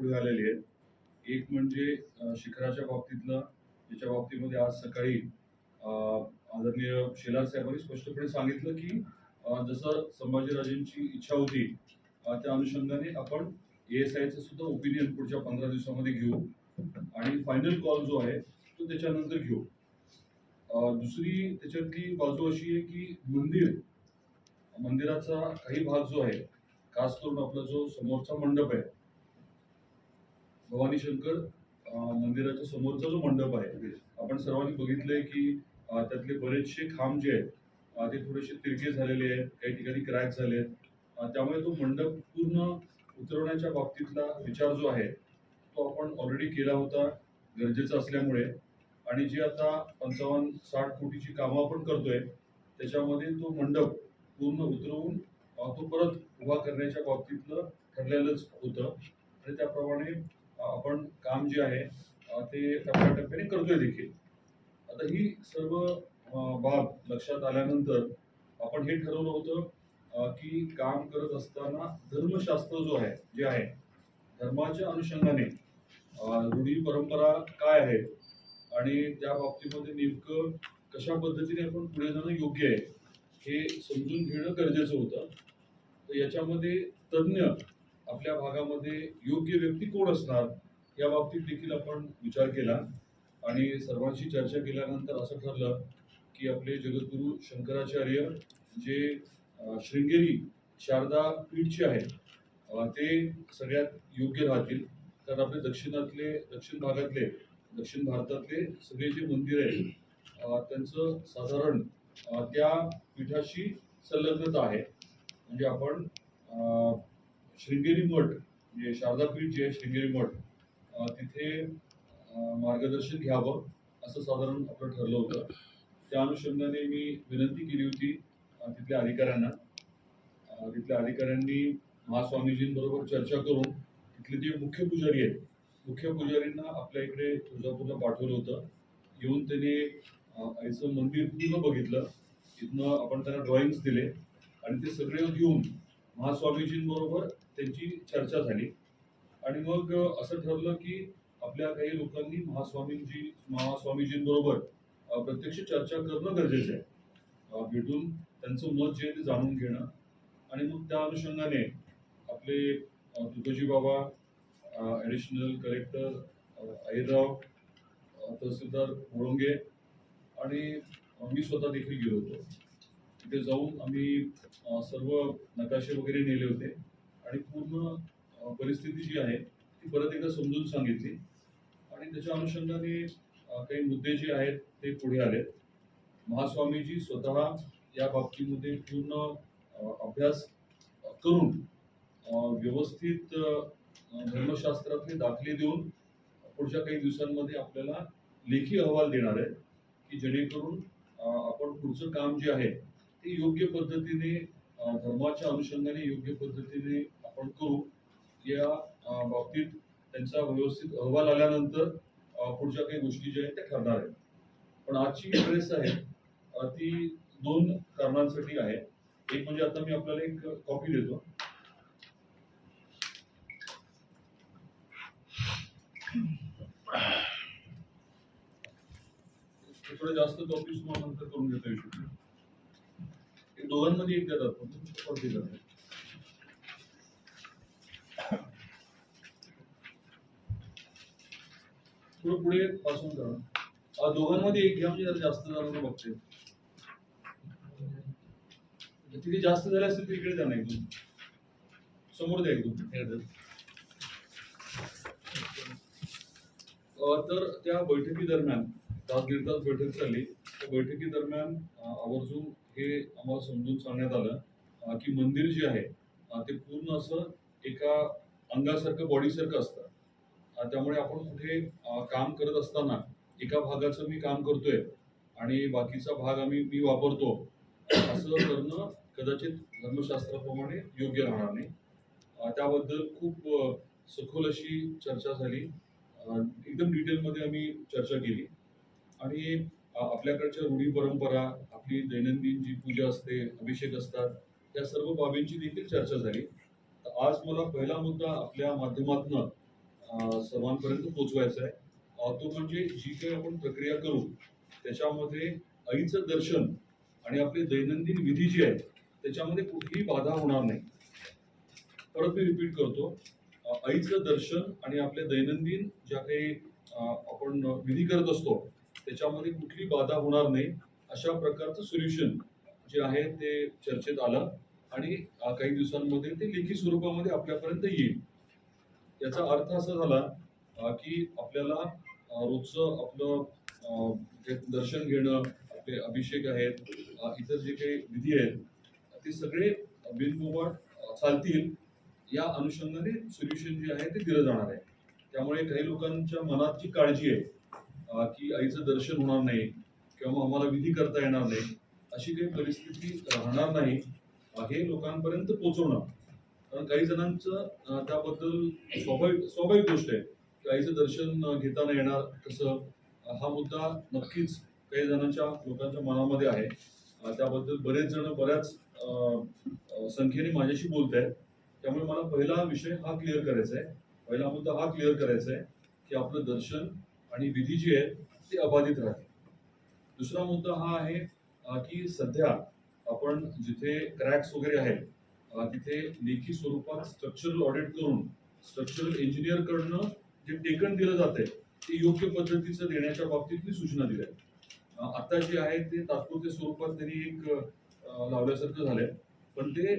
पुढे आलेली आहेत एक म्हणजे शिखराच्या बाबतीतलं त्याच्या बाबतीमध्ये आज सकाळी आदरणीय शेलार साहेबांनी स्पष्टपणे सांगितलं की जसं संभाजीराजेंची इच्छा होती त्या अनुषंगाने आपण एस आयचं सुद्धा ओपिनियन पुढच्या पंधरा दिवसामध्ये घेऊ. आणि फायनल कॉल जो आहे तो त्याच्यानंतर घेऊ. दुसरी त्याच्यातली बाजू अशी आहे की मंदिर मंदिराचा काही भाग जो आहे खास करून आपला जो समोरचा मंडप आहे भवानी शंकर मंदिराच्या समोरचा जो मंडप आहे आपण सर्वांनी बघितलंय की त्यातले बरेचसे खांब जे आहेत ते थोडेसे तिरके झालेले आहेत काही ठिकाणी क्रॅक झाले आहेत. त्यामुळे तो मंडप पूर्ण उतरवण्याच्या बाबतीतला विचार जो आहे तो आपण ऑलरेडी केला होता गरजेचा असल्यामुळे. आणि जे आता पंचावन्न साठ कोटीची कामं आपण करतोय त्याच्यामध्ये तो मंडप पूर्ण उतरवून तो परत उभा करण्याच्या बाबतीतलं ठरलेलंच होतं. आणि त्याप्रमाणे आपण काम जे आहे ते टप्प्याटप्प्याने करतोय देखील. आता ही सर्व बाब लक्षात आल्यानंतर आपण हे ठरवलं होतं की काम करत असताना धर्मशास्त्र जो आहे जे आहे धर्माच्या अनुषंगाने रूढी परंपरा काय आहे आणि त्या बाबतीमध्ये नेमकं कशा पद्धतीने आपण पुढे जाणं योग्य आहे हे समजून घेणं गरजेचं होतं. तर याच्यामध्ये तज्ज्ञ आपल्या भागामध्ये योग्य व्यक्ती कोण असणार या बाबतीत देखील आपण विचार केला. आणि सर्वांशी चर्चा केल्यानंतर असं ठरलं की आपले जगद्गुरू शंकराचार्य जे शृंगेरी शारदा पीठचे आहेत ते सगळ्यात योग्य राहतील. कारण आपले दक्षिणातले दक्षिण भागातले दक्षिण भारतातले सगळे जे मंदिर आहेत त्यांचं साधारण त्या पीठाशी संलग्नता आहे. म्हणजे आपण शृंगेरी मठ म्हणजे शारदापीठ जे आहे शृंगेरी मठ तिथे मार्गदर्शन घ्यावं असं साधारण आपलं ठरलं होतं. त्या अनुषंगाने मी विनंती केली होती तिथल्या अधिकाऱ्यांना. तिथल्या अधिकाऱ्यांनी महास्वामीजींबरोबर चर्चा करून तिथले जे मुख्य पुजारी आहेत मुख्य पुजारींना आपल्या इकडे तुळजापूरला पाठवलं होतं. येऊन त्यांनी आईचं मंदिर पूर्ण बघितलं. तिथनं आपण त्यांना ड्रॉइंग्स दिले आणि ते सगळे घेऊन महास्वामीजींबरोबर त्यांची चर्चा झाली. आणि मग असं ठरलं की आपल्या काही लोकांनी महास्वामींजी महास्वामीजींबरोबर प्रत्यक्ष चर्चा करणं गरजेचं आहे. भेटून त्यांचं मत जे ते जाणून घेणं. आणि मग त्या अनुषंगाने आपले तुकोजी बाबा ॲडिशनल कलेक्टर अहिरराव तहसीलदार मोळंगे आणि मी स्वतः देखील गेलो होतो. तिथे जाऊन आम्ही सर्व नकाशे वगैरे नेले होते. आणि पूर्ण परिस्थिती जी आहे ती परत एकदा समजून सांगितली. आणि त्याच्या अनुषंगाने काही मुद्दे जे आहेत ते पुढे आले महास्वामीजी स्वतः या बाबतीमध्ये पूर्ण अभ्यास करून व्यवस्थित धर्मशास्त्रातले दाखले देऊन पुढच्या काही दिवसांमध्ये आपल्याला लेखी अहवाल देणार आहेत की जेणेकरून आपण पुढचं काम जे आहे ते योग्य पद्धतीने धर्माच्या अनुषंगाने योग्य पद्धतीने आपण या बाबतीत त्यांचा व्यवस्थित अहवाल आल्यानंतर पुढच्या काही गोष्टी ज्या आहेत त्या ठरणार आहेत. पण आजची जी प्रेस आहे ती दोन कारणांसाठी आहे. एक म्हणजे आता मी आपल्याला एक कॉपी देतो. थोडं जास्त कॉपी तुम्हाला नंतर करून घेता येऊ एक दोघांमध्ये एक देतात पण तुम्ही कॉपी देतात थोडं पुढे पासून करा. दोघांमध्ये एक घ्या म्हणजे जास्त जणांना बघते. तिथे जास्त झाले असतील तर इकडे ना एकदम समोर द्या एकदम तर त्या बैठकी दरम्यान तास दीड तास बैठक झाली त्या बैठकी दरम्यान आवर्जून हे आम्हाला समजून सांगण्यात आलं की मंदिर जे आहे ते पूर्ण असं एका अंगासारखं बॉडीसारखं असतं. त्यामुळे आपण कुठे काम करत असताना एका भागाचं मी काम करतोय आणि बाकीचा भाग आम्ही मी वापरतो असं करणं कदाचित धर्मशास्त्राप्रमाणे योग्य राहणार नाही. त्याबद्दल खूप सखोल अशी चर्चा झाली. एकदम डिटेलमध्ये आम्ही चर्चा केली. आणि आपल्याकडच्या रूढी परंपरा आपली दैनंदिन जी पूजा असते अभिषेक असतात या सर्व बाबींची देखील चर्चा झाली. तर आज मला पहिला मुद्दा आपल्या माध्यमातून सर्वांपर्यंत पोचवायचा आहे. तो म्हणजे जी काही आपण प्रक्रिया करू त्याच्यामध्ये आईचं दर्शन आणि आपली दैनंदिन विधी जी आहे त्याच्यामध्ये कुठलीही बाधा होणार नाही. परत मी रिपीट करतो. आईचं दर्शन आणि आपल्या दैनंदिन ज्या काही आपण विधी करत असतो त्याच्यामध्ये कुठली बाधा होणार नाही. अशा प्रकारचं सोल्युशन जे आहे ते चर्चेत आलं आणि काही दिवसांमध्ये ते लेखी स्वरूपामध्ये आपल्यापर्यंत येईल. याचा अर्थ असा झाला की आपल्याला रोजचं आपलं जे दर्शन घेणं आपले अभिषेक आहेत इतर जे काही विधी आहेत ते सगळे बिनबोबाट चालतील. या अनुषंगाने सोल्युशन जे आहे ते दिलं जाणार आहे. त्यामुळे काही लोकांच्या मनात जी काळजी आहे की आईचं दर्शन होणार नाही किंवा आम्हाला विधी करता येणार नाही अशी काही परिस्थिती राहणार नाही हे लोकांपर्यंत पोहोचवणं काही जणांचं त्याबद्दल स्वाभाविक स्वाभाविक गोष्ट आहे. की दर्शन घेताना येणार कसं हा मुद्दा नक्कीच काही जणांच्या लोकांच्या मनामध्ये आहे. त्याबद्दल बरेच जण बऱ्याच संख्येने माझ्याशी बोलत आहेत. त्यामुळे मला पहिला विषय हा क्लिअर करायचा आहे. पहिला मुद्दा हा क्लिअर करायचा आहे की आपलं दर्शन आणि विधी जी आहे ती अबाधित राहते. दुसरा मुद्दा हा आहे की सध्या आपण जिथे क्रॅक्स वगैरे आहेत तिथे लेखी स्वरूपात स्ट्रक्चरल ऑडिट करून स्ट्रक्चरल इंजिनियर कडनं जे टेकन दिलं जात आहे ते योग्य पद्धतीचं देण्याच्या बाबतीत मी सूचना दिल्या. आहेत. आता जे आहे ते तात्पुरत्या स्वरूपात त्यांनी एक लावल्यासारखं झालंय. पण ते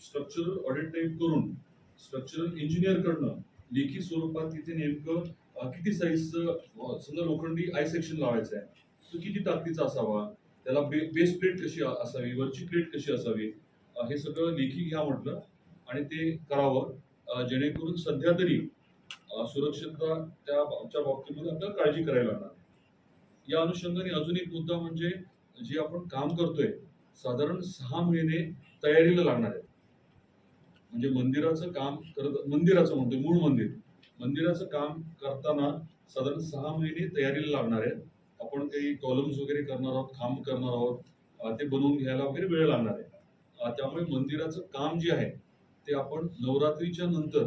स्ट्रक्चरल ऑडिट टाईप करून स्ट्रक्चरल इंजिनियर कडनं लेखी स्वरूपात तिथे नेमकं किती साईजचं समजा लोखंडी आय सेक्शन लावायचं आहे तो किती ताकदीचा असावा? त्याला बे बेस प्लेट कशी असावी? वरची प्लेट कशी असावी? हे सगळं लेखी घ्या म्हटलं आणि ते करावं. जेणेकरून सध्या तरी सुरक्षितता त्या आमच्या बाबतीमध्ये आपल्याला काळजी करायला लागणार. या अनुषंगाने अजून एक मुद्दा म्हणजे जे आपण काम करतोय साधारण सहा महिने तयारीला लागणार आहे म्हणजे मंदिराचं काम करत मंदिराचं म्हणतोय मूळ मंदिर. मंदिराचं काम करताना साधारण सहा महिने तयारीला लागणार आहे आपण काही कॉलम्स वगैरे करणार आहोत खांब करणार आहोत ते बनवून घ्यायला वगैरे वेळ लागणार आहे. त्यामुळे मंदिराचं काम जे आहे ते आपण नवरात्रीच्या नंतर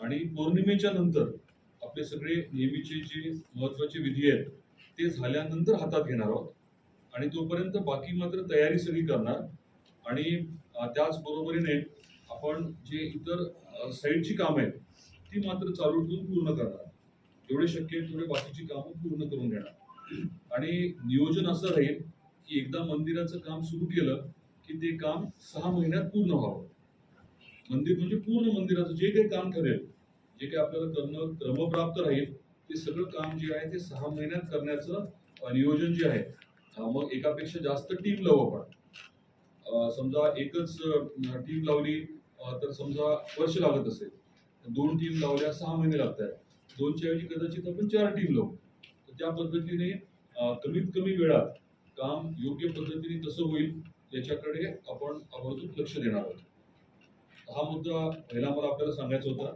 आणि पौर्णिमेच्या नंतर आपले सगळे नेहमीचे जे महत्त्वाचे विधी आहेत ते झाल्यानंतर हातात घेणार आहोत. आणि तोपर्यंत बाकी मात्र तयारी सगळी करणार. आणि त्याचबरोबरीने आपण जे इतर साईडची कामं आहेत ती मात्र चालू ठेवून पूर्ण करणार. जेवढे शक्य आहे तेवढे बाकीची कामं पूर्ण करून घेणार. आणि नियोजन असं राहील की एकदा मंदिराचं काम सुरू केलं की ते काम सहा महिन्यात पूर्ण व्हावं. मंदिर म्हणजे पूर्ण मंदिराचं जे काही काम ठरेल जे काही आपल्याला करणं क्रमप्राप्त राहील ते सगळं काम जे आहे ते सहा महिन्यात करण्याचं नियोजन जे आहे मग एकापेक्षा जास्त टीम लावू आपण. समजा एकच टीम लावली तर समजा वर्ष लागत असेल. दोन टीम लावल्या सहा महिने लागत आहेत. दोनच्या ऐवजी कदाचित आपण चार टीम लावू. तर त्या पद्धतीने कमीत कमी वेळात काम योग्य पद्धतीने कसं होईल. याच्याकडे आपण आवर्जून लक्ष देणार आहोत. हा मुद्दा पहिला मला आपल्याला सांगायचा होता.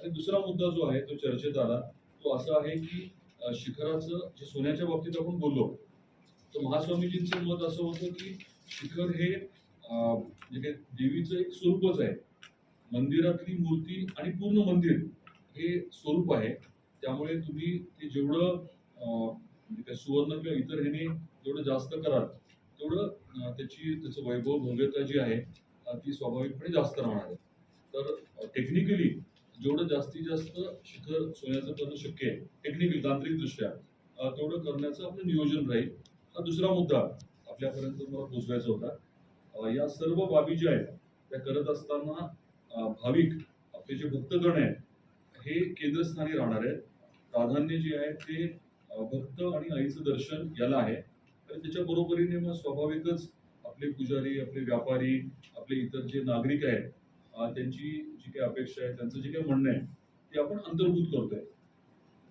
आणि दुसरा मुद्दा जो आहे तो चर्चेत आला तो असा आहे की शिखराचं जे सोन्याच्या बाबतीत आपण बोललो तर महास्वामीजींचं मत असं होतं की शिखर हे म्हणजे देवीचं एक स्वरूपच आहे. मंदिरातली मूर्ती आणि पूर्ण मंदिर हे स्वरूप आहे. त्यामुळे तुम्ही ते जेवढं म्हणजे सुवर्ण किंवा इतर ह्याने जेवढं जास्त कराल तेवढं त्याची त्याचं वैभव भव्यता जी आहे ती स्वाभाविकपणे जास्त राहणार आहे. तर टेक्निकली जेवढं जास्तीत जास्त शिखर सोन्याचं करणं शक्य आहे टेक्निकली तांत्रिकदृष्ट्या तेवढं करण्याचं आपलं नियोजन राहील. हा दुसरा मुद्दा आपल्यापर्यंत मला पोचवायचा होता. या सर्व बाबी ज्या आहेत त्या करत असताना भाविक आपले जे भक्तगण आहेत हे केंद्रस्थानी राहणार आहेत. प्राधान्य जे आहे ते भक्त आणि आईचं दर्शन याला आहे. आणि त्याच्या बरोबरीने मग स्वाभाविकच आपले पुजारी आपले व्यापारी आपले इतर जे नागरिक आहेत त्यांची जी काही अपेक्षा आहे त्यांचं जे काही म्हणणं आहे ते आपण अंतर्भूत करतोय.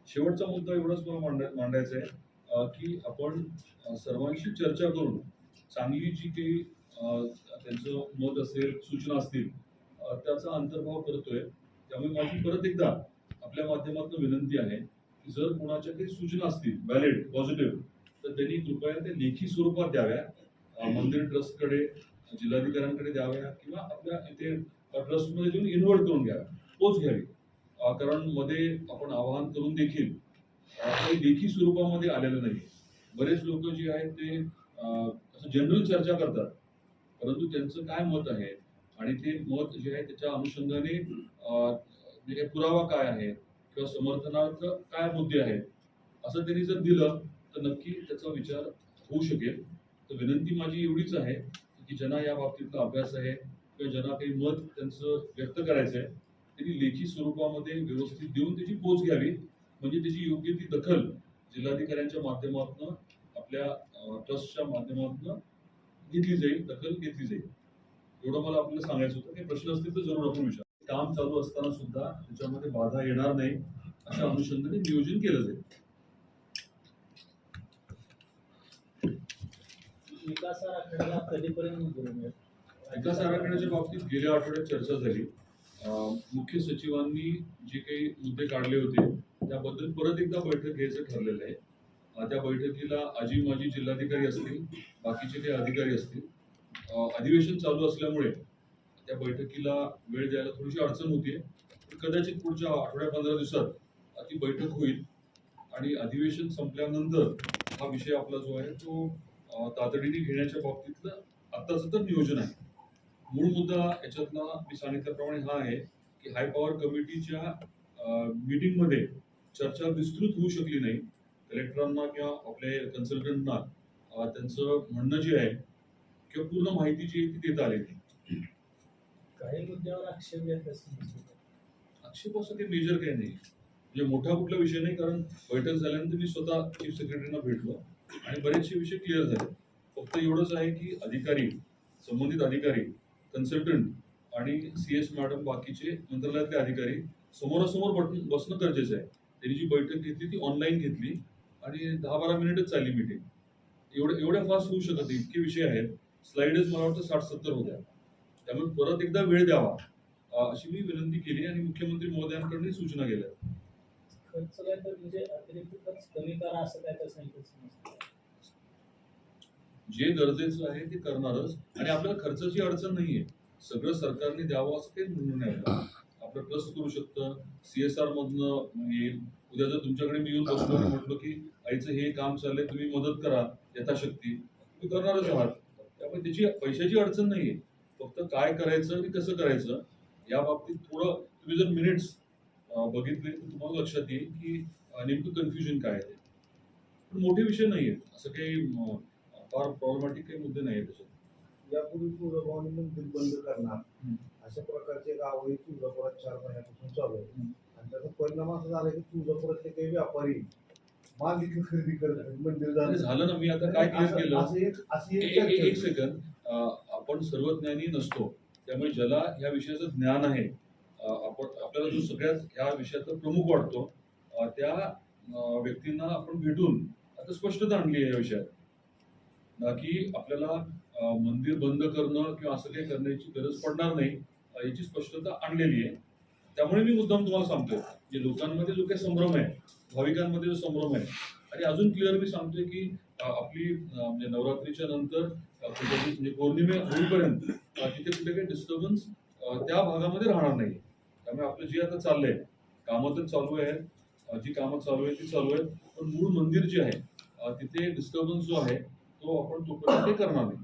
शेवटचा मुद्दा एवढाच मला मांडाय मांडायचा आहे की आपण सर्वांशी चर्चा करून चांगली जी काही त्यांचं मत असेल सूचना असतील त्याचा अंतर्भाव करतोय. त्यामुळे माझी परत एकदा आपल्या माध्यमातून विनंती आहे की जर कोणाच्या काही सूचना असतील व्हॅलिड पॉझिटिव्ह तर त्यांनी कृपया ते लेखी स्वरूपात द्याव्या. मंदिर ट्रस्टकडे जिल्हाधिकाऱ्यांकडे द्याव्या किंवा आपल्या इथे ट्रस्टमध्ये देऊन इन्व्हॉल्व करून घ्याव्या पोच घ्यावी. कारण मध्ये आपण आवाहन करून देखील काही लेखी स्वरूपामध्ये आलेलं नाही बरेच लोक जे आहेत ते असं जनरल चर्चा करतात. परंतु त्यांचं काय मत आहे? आणि ते मत जे आहे त्याच्या अनुषंगाने म्हणजे पुरावा काय आहे? किंवा समर्थनार्थ काय मुद्दे आहेत? असं त्यांनी जर दिलं तर नक्की त्याचा विचार होऊ शकेल. तर विनंती माझी एवढीच आहे की ज्यांना या बाबतीतला अभ्यास आहे किंवा ज्यांना काही मत त्यांचं व्यक्त करायचं आहे त्यांनी लेखी स्वरूपामध्ये व्यवस्थित देऊन त्याची पोच घ्यावी. म्हणजे त्याची योग्य ती दखल जिल्हाधिकाऱ्यांच्या माध्यमातून आपल्या ट्रस्टच्या माध्यमातून घेतली जाईल दखल घेतली जाईल. एवढं मला आपल्याला सांगायचं होतं. काही प्रश्न असतील तर जरूर आपण विचार. काम चालू असताना सुद्धा त्याच्यामध्ये बाधा येणार नाही अशा अनुषंगाने नियोजन केलं जाईल. विकास आराखड्याला कधीपर्यंत मिळेल विकास आराखड्याच्या बाबतीत गेल्या आठवड्यात चर्चा झाली. मुख्य सचिवांनी जे काही मुद्दे काढले होते त्याबद्दल परत एकदा बैठक घ्यायचं ठरलेलं आहे. त्या बैठकीला आजी माजी जिल्हाधिकारी असतील बाकीचे काही अधिकारी असतील. अधिवेशन चालू असल्यामुळे त्या बैठकीला वेळ द्यायला थोडीशी अडचण होती पण कदाचित पुढच्या आठवड्या पंधरा दिवसात ती बैठक होईल आणि अधिवेशन संपल्यानंतर हा विषय आपला जो आहे तो तातडीने घेण्याच्या बाबतीतलं आत्ताचं तर नियोजन आहे. मूळ मुद्दा याच्यातला मी सांगितल्याप्रमाणे हा आहे की हाय पॉवर कमिटीच्या मीटिंगमध्ये चर्चा विस्तृत होऊ शकली नाही. कलेक्टरांना किंवा आपले कन्सल्टंटना त्यांचं म्हणणं जे आहे किंवा पूर्ण माहिती जी आहे ती देता आली नाही. काही मुद्द्यावर आक्षेप घेत आक्षेप असं काही मेजर काही नाही. म्हणजे मोठा कुठला विषय नाही कारण बैठक झाल्यानंतर मी स्वतः चीफ सेक्रेटरीना भेटलो. आणि बरेचसे विषय क्लिअर झाले. फक्त एवढंच आहे की अधिकारी संबंधित अधिकारी कन्सल्टंट आणि सी एस मॅडम बाकीचे मंत्रालयातले अधिकारी समोरासमोर बटन बसणं गरजेचं आहे. त्यांनी जी बैठक घेतली ती ऑनलाईन घेतली आणि दहा बारा मिनिटच चालली मीटिंग एवढं एवढ्या फास्ट होऊ शकत नाही. इतके विषय आहेत. स्लाइडच मला वाटतं साठ सत्तर होत्या त्यामुळे परत एकदा वेळ द्यावा. अशी मी विनंती केली आणि मुख्यमंत्री महोदयांकडे सूचना केल्या. खर्च काय तर म्हणजे अतिरिक्त खर्च कमी करा असं काय तर सांगितलं जे गरजेचं आहे ते करणारच आणि आपल्याला खर्चाची अडचण नाहीये. सगळं सरकारने द्यावं असं काही म्हणून नाही. आपलं. ट्रस्ट करू शकतं. सीएसआर मधनं येईल उद्या जर तुमच्याकडे मी येऊन बसलो आणि म्हटलं की आईचं हे काम चाललंय तुम्ही मदत करा यथाशक्ती. तुम्ही करणारच आहात. त्यामुळे त्याची पैशाची अडचण नाहीये. फक्त काय करायचं आणि कसं करायचं या बाबतीत थोडं तुम्ही जर मिनिट्स बघितले तर तुम्हाला लक्षात येईल की नेमकं कन्फ्युजन काय आहे. पण मोठे विषय नाहीयेत. असं काही फार प्रॉब्लेमॅटिक काही मुद्दे नाही त्याच्यात यापूर्वी तुळजाभवानी मंदिर बंद करणार. अशा प्रकारचे गावही तुळजापुरात चार महिन्यापासून चालू आहे. आणि त्याचा परिणाम असा झाला की तुळजापुरातले काही व्यापारी माल इथे खरेदी करत आहेत मंदिर झालं ना मी आता काय क्लिअर केलं? एक सेकंद आपण सर्वज्ञानी नसतो. त्यामुळे ज्याला या विषयाचं ज्ञान आहे आपण आपल्याला जो सगळ्यात ह्या विषयाचा प्रमुख वाटतो त्या व्यक्तींना आपण भेटून आता स्पष्टता आणली आहे या विषयात. की आपल्याला मंदिर बंद करणं किंवा असं काही करण्याची गरज पडणार नाही याची स्पष्टता आणलेली आहे. त्यामुळे मी मुद्दाम तुम्हाला सांगतोय जे लोकांमध्ये जो काही संभ्रम आहे भाविकांमध्ये जो संभ्रम आहे आणि अजून क्लिअर मी सांगतोय की आपली म्हणजे नवरात्रीच्या नंतर म्हणजे पौर्णिमे होईपर्यंत तिथे कुठे काही डिस्टर्बन्स त्या भागामध्ये राहणार नाही. त्यामुळे आपलं जे आता चाललंय कामं तर चालू आहेत जी कामं चालू आहेत ती चालू आहेत पण मूळ मंदिर जे आहे तिथे डिस्टर्बन्स जो आहे तो आपण तोपर्यंत करणार नाही.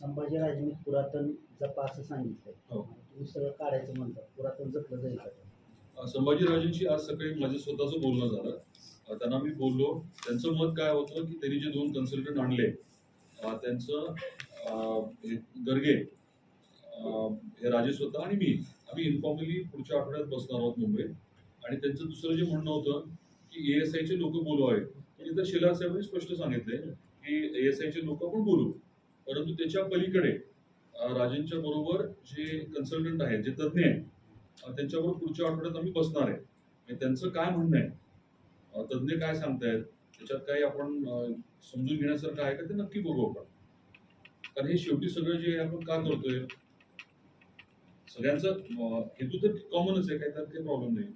संभाजीराजांनी पुरातन जपा असं सांगितलंय. हो. तुम्ही सगळं काढायचं म्हणतात पुरातन जपलं जाईल संभाजीराजेंची आज सकाळी माझं स्वतःचं बोलणं झालं. त्यांना मी बोललो त्यांचं मत काय होतं की त्यांनी जे दोन कन्सल्टंट आणले त्यांचं गर्गे हे राजेश होता आणि मी. आम्ही इन्फॉर्मली पुढच्या आठवड्यात बसणार आहोत मुंबईत. आणि त्यांचं दुसरं जे म्हणणं होतं की ए एस आयचे लोक बोलवावे तर शेलार साहेबांनी स्पष्ट सांगितले की ए एस आयचे लोक आपण बोलू. परंतु त्याच्या पलीकडे राजेंच्या बरोबर जे कन्सल्टंट आहेत जे तज्ज्ञ आहेत त्यांच्याबरोबर पुढच्या आठवड्यात आम्ही बसणार आहे. त्यांचं काय म्हणणं आहे? तज्ज्ञ काय सांगतायत? त्याच्यात काही आपण समजून घेण्यासारखं आहे का? ते नक्की बघू आपण. कारण हे शेवटी सगळं जे आपण का करतोय सगळ्यांचा हेतू तर कॉमनच आहे काय तर काही प्रॉब्लेम नाही.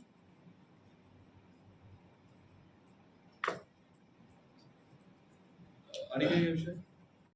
आणि काही विषय?